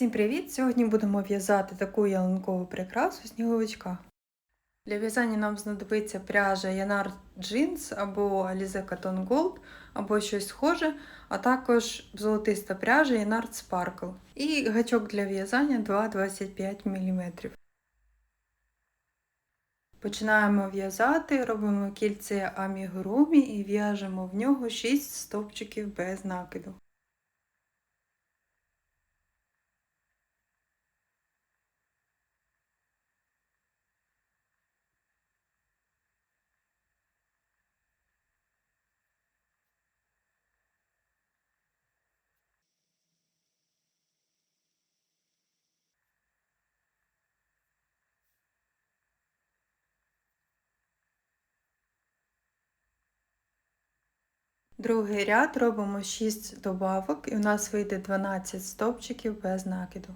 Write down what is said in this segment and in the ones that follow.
Всім привіт! Сьогодні будемо в'язати таку ялинкову прикрасу сніговичка. Для в'язання нам знадобиться пряжа Янар Jeans або Alize Cotton Gold, або щось схоже, а також золотиста пряжа Янар Sparkle і гачок для в'язання 2,25 мм. Починаємо в'язати, робимо кільце амігурумі і в'яжемо в нього 6 стовпчиків без накиду. Другий ряд робимо 6 добавок і у нас вийде 12 стовпчиків без накиду.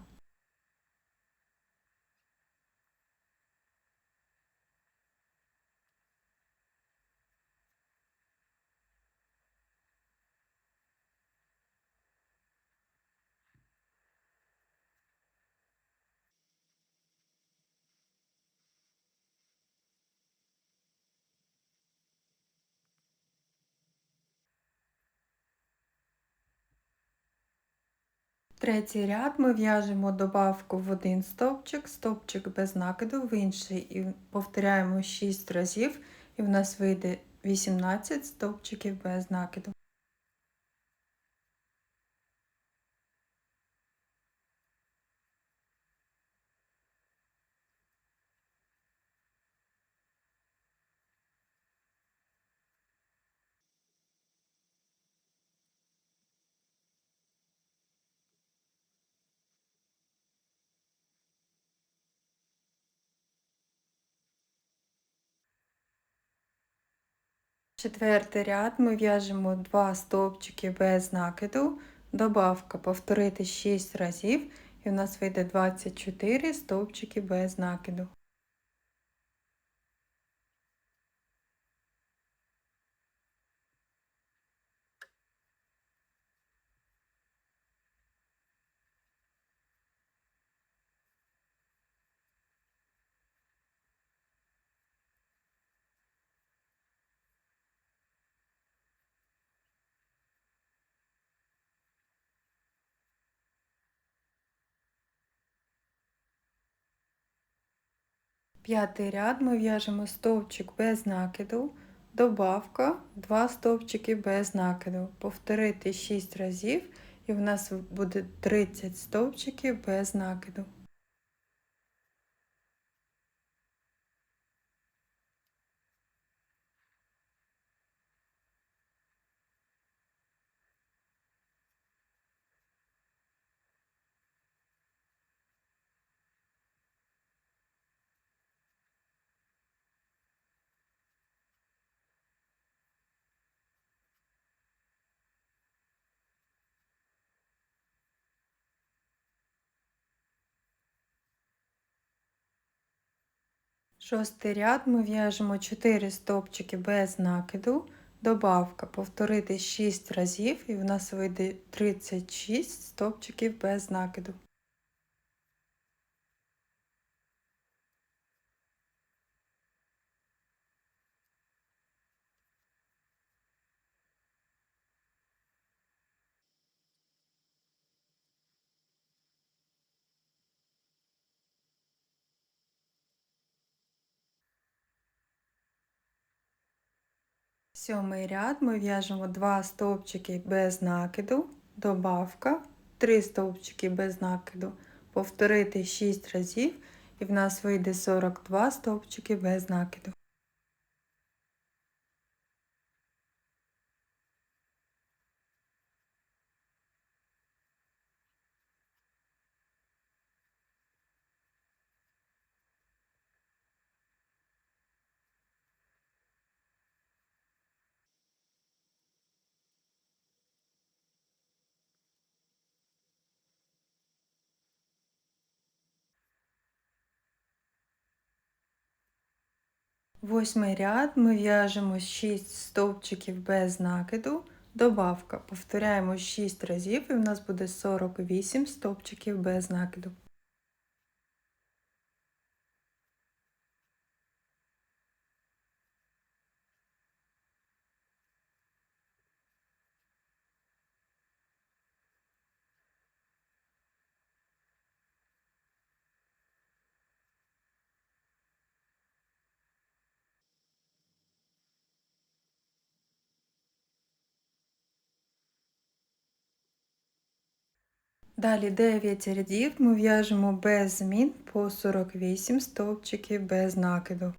Третій ряд. Ми в'яжемо добавку в один стовпчик, стовпчик без накиду в інший. І повторяємо 6 разів, і в нас вийде 18 стовпчиків без накиду. Четвертий ряд ми в'яжемо 2 стовпчики без накиду, добавка повторити 6 разів, і у нас вийде 24 стовпчики без накиду. П'ятий ряд ми в'яжемо стовпчик без накиду, добавка, 2 стовпчики без накиду. Повторити 6 разів, і в нас буде 30 стовпчиків без накиду. Шостий ряд ми в'яжемо 4 стовпчики без накиду, добавка повторити 6 разів, і в нас вийде 36 стовпчиків без накиду. Сьомий ряд. Ми в'яжемо 2 стовпчики без накиду, добавка, 3 стовпчики без накиду, повторити 6 разів, і в нас вийде 42 стовпчики без накиду. Восьмий ряд ми в'яжемо 6 стовпчиків без накиду, Добавка. Повторяємо 6 разів і в нас буде 48 стовпчиків без накиду. Далі 9 рядів ми в'яжемо без змін по 48 стовпчиків без накиду.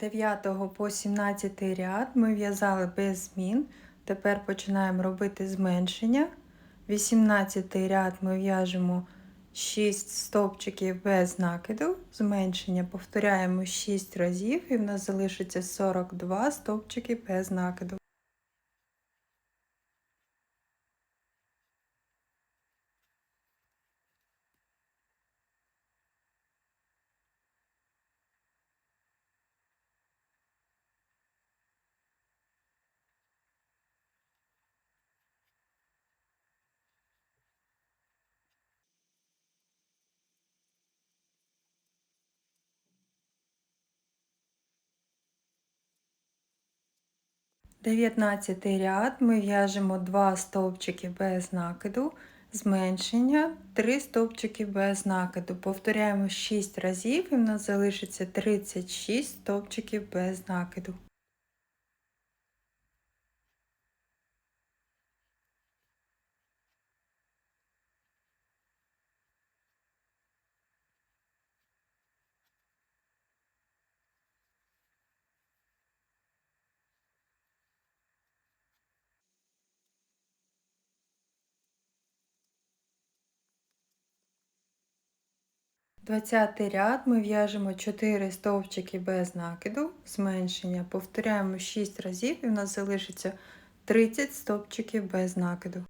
9 по 17 ряд ми в'язали без змін. Тепер починаємо робити зменшення. 18 ряд ми в'яжемо 6 стовпчиків без накиду. Зменшення повторяємо 6 разів і в нас залишиться 42 стовпчики без накиду. Дев'ятнадцятий ряд ми в'яжемо 2 стовпчики без накиду, зменшення 3 стовпчики без накиду. Повторяємо 6 разів і в нас залишиться 36 стовпчиків без накиду. Двадцятий ряд ми в'яжемо 4 стовпчики без накиду, зменшення. Повторяємо 6 разів і в нас залишиться 30 стовпчиків без накиду.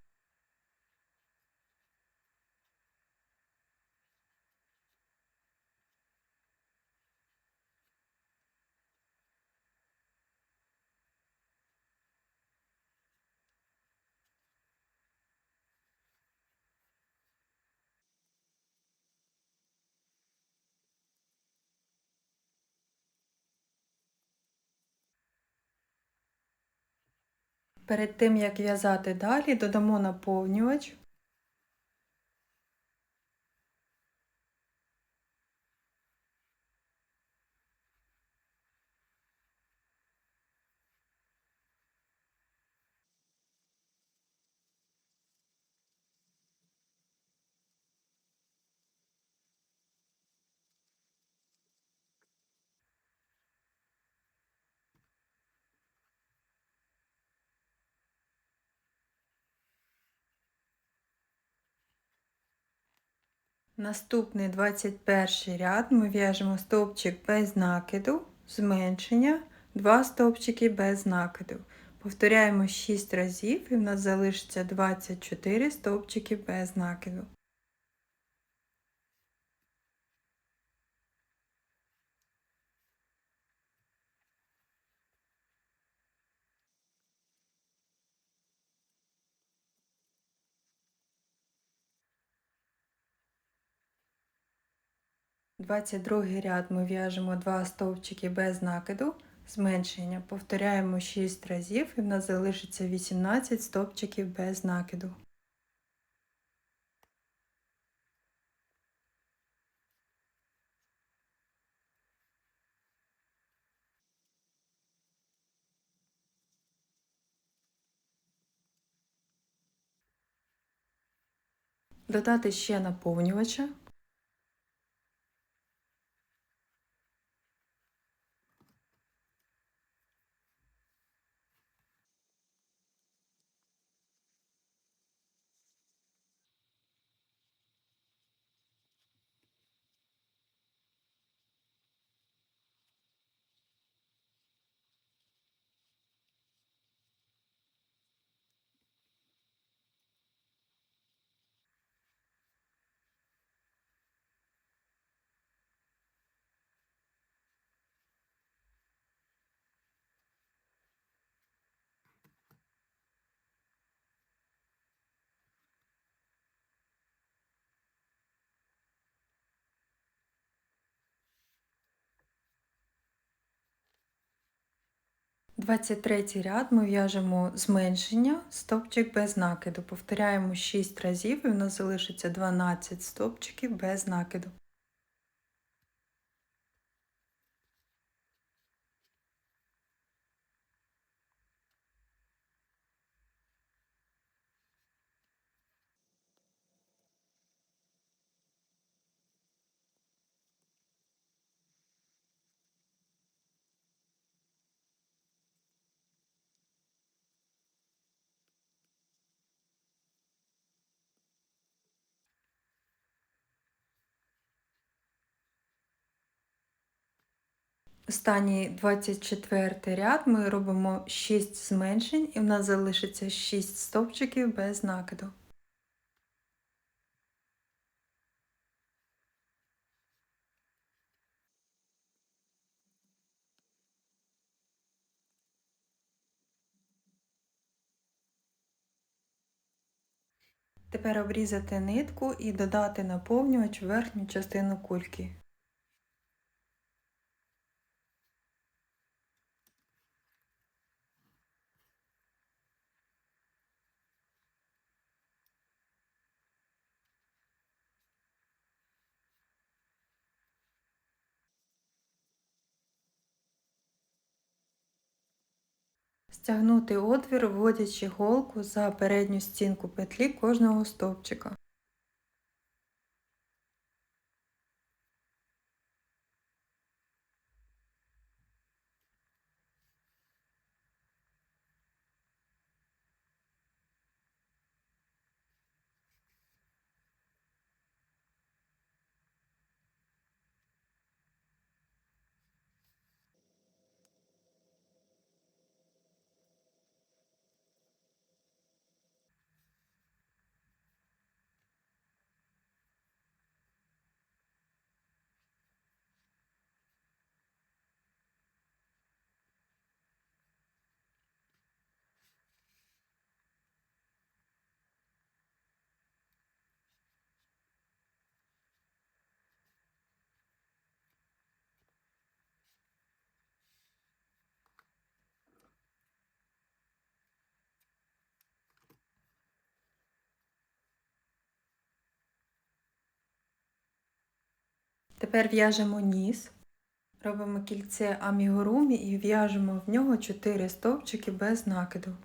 Перед тим як в'язати далі, додамо наповнювач. Наступний 21 ряд ми в'яжемо стовпчик без накиду, зменшення, 2 стовпчики без накиду. Повторяємо 6 разів і в нас залишиться 24 стовпчики без накиду. Двадцять другий ряд ми в'яжемо 2 стовпчики без накиду, зменшення. Повторяємо 6 разів і в нас залишиться 18 стовпчиків без накиду. Додати ще наповнювача. 23 ряд ми в'яжемо зменшення, стовпчик без накиду. Повторяємо 6 разів і в нас залишиться 12 стовпчиків без накиду. Останній 24 ряд ми робимо 6 зменшень і в нас залишиться 6 стовпчиків без накиду. Тепер обрізати нитку і додати наповнювач в верхню частину кульки. Стягнути отвір, вводячи голку за передню стінку петлі кожного стовпчика. Тепер в'яжемо ніс, робимо кільце амігурумі і в'яжемо в нього 4 стовпчики без накиду.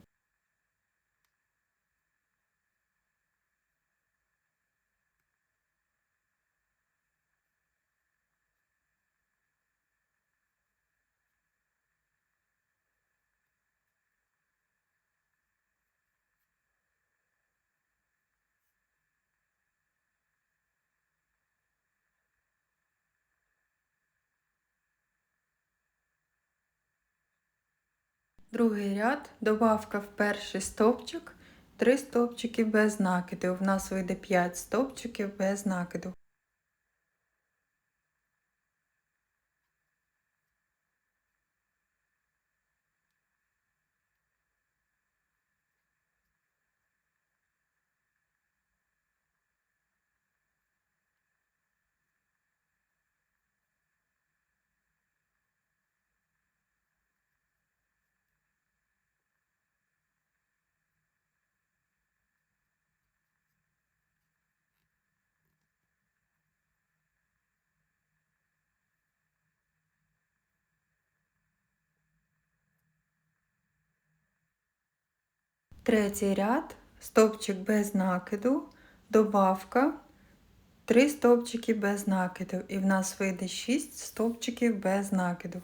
Другий ряд, добавка в перший стовпчик, 3 стовпчики без накиду. У нас вийде 5 стовпчиків без накиду. Третій ряд, стовпчик без накиду, добавка, 3 стовпчики без накиду. І в нас вийде 6 стовпчиків без накиду.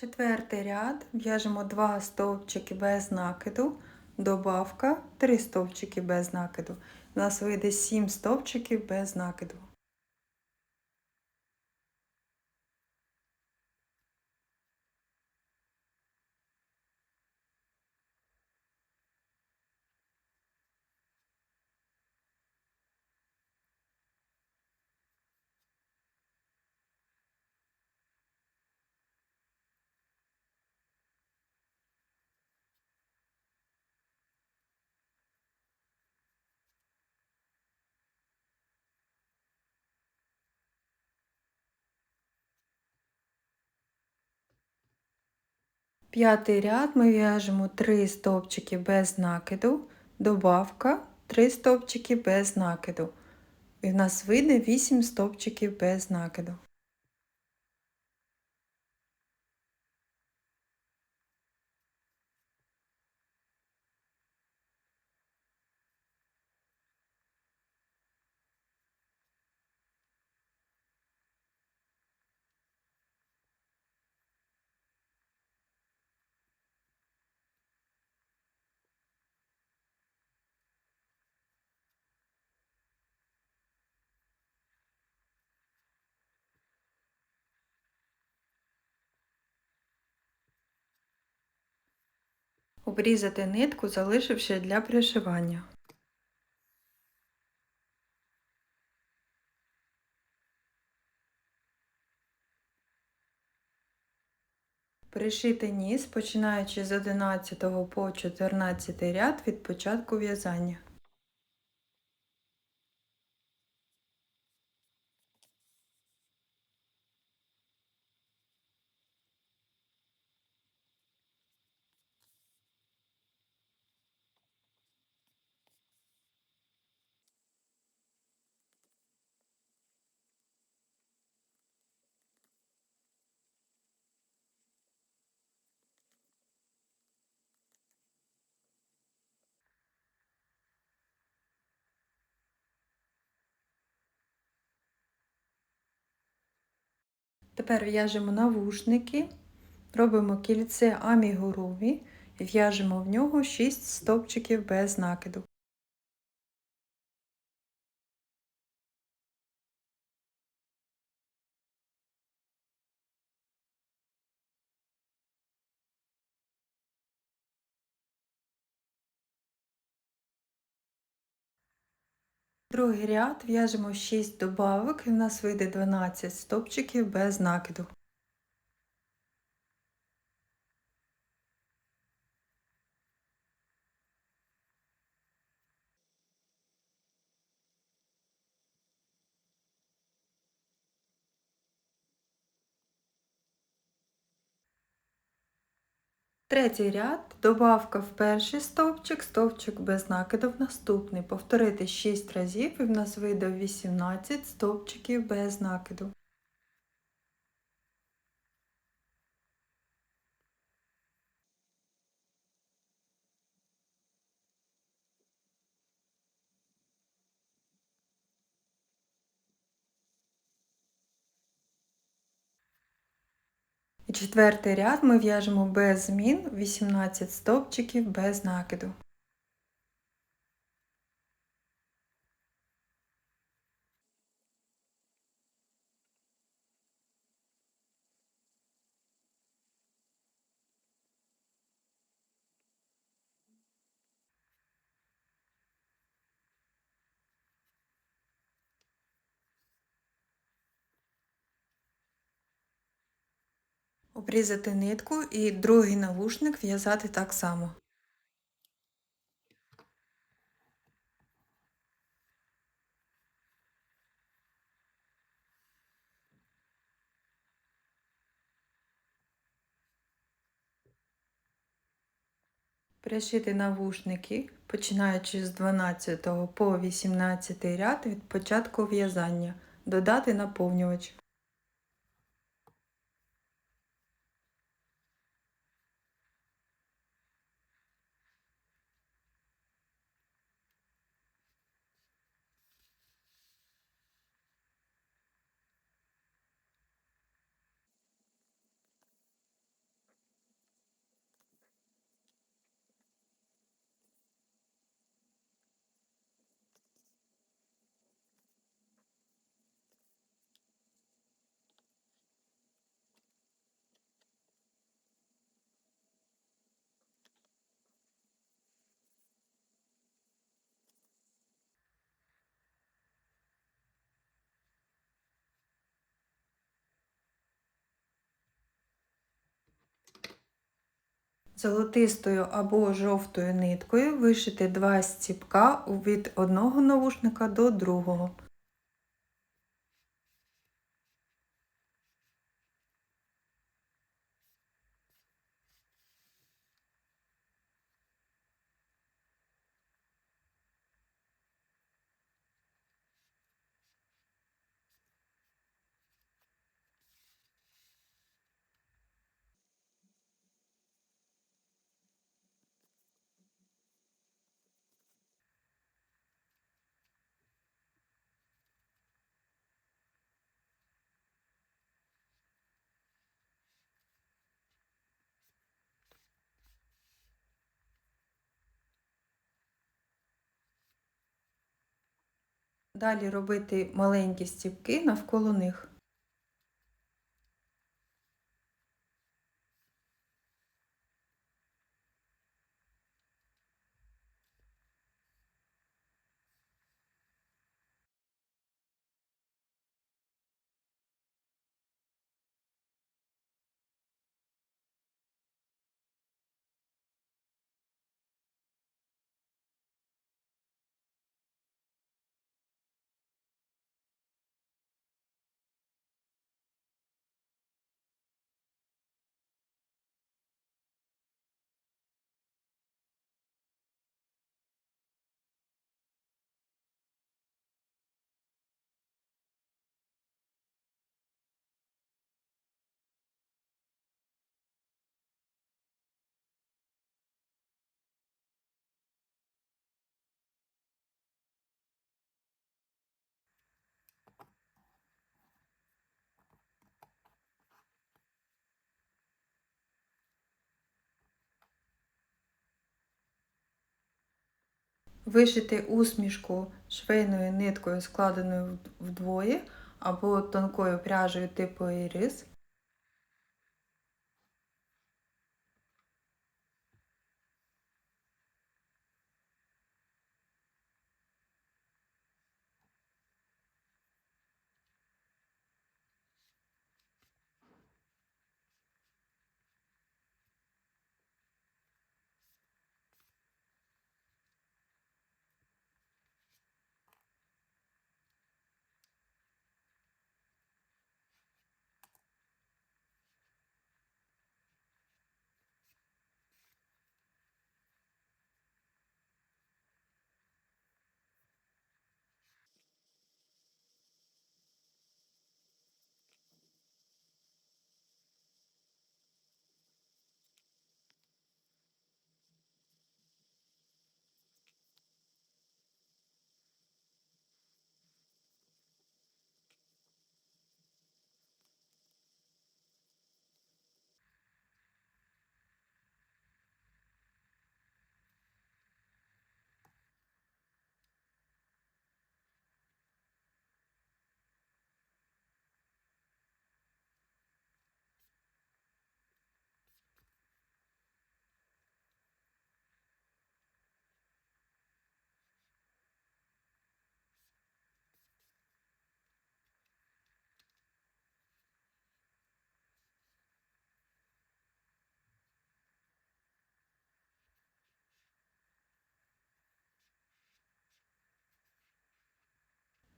Четвертий ряд в'яжемо 2 стовпчики без накиду, добавка 3 стовпчики без накиду. У нас вийде 7 стовпчиків без накиду. П'ятий ряд ми в'яжемо 3 стовпчики без накиду, добавка 3 стовпчики без накиду. І в нас вийде 8 стовпчиків без накиду. Обрізати нитку, залишивши для пришивання. Пришити ніс, починаючи з 11 по 14 ряд від початку в'язання. Тепер в'яжемо навушники, робимо кільце амігурові і в'яжемо в нього 6 стовпчиків без накиду. Другий ряд в'яжемо 6 добавок і в нас вийде 12 стовпчиків без накиду. Третій ряд, добавка в перший стовпчик, стовпчик без накиду в наступний. Повторити 6 разів і в нас вийде 18 стовпчиків без накиду. І четвертий ряд ми в'яжемо без змін 18 стовпчиків без накиду. Обрізати нитку і другий навушник в'язати так само. Пришити навушники, починаючи з 12 по 18 ряд від початку в'язання, додати наповнювач. Золотистою або жовтою ниткою вишити два стіпка від одного навушника до другого. Далі робити маленькі стіпки навколо них. Вишити усмішку швейною ниткою, складеною вдвоє, або тонкою пряжею типу ірис.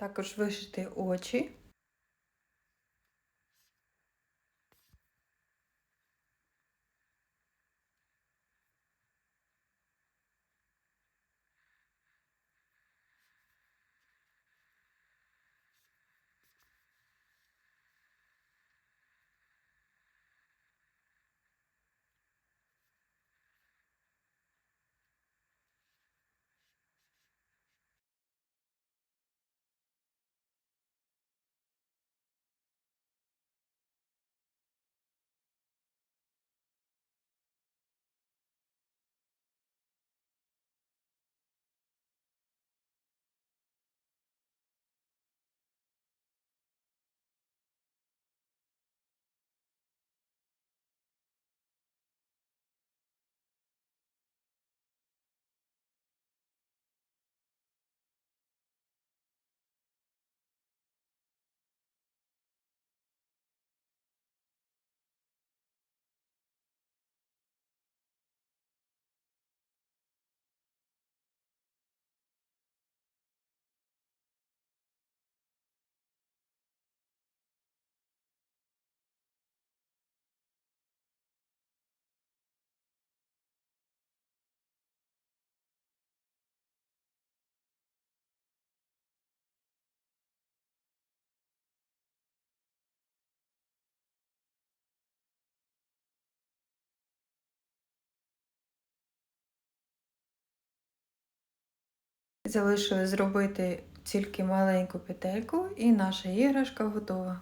Також вишити очі. Залишилось зробити тільки маленьку петельку і наша іграшка готова.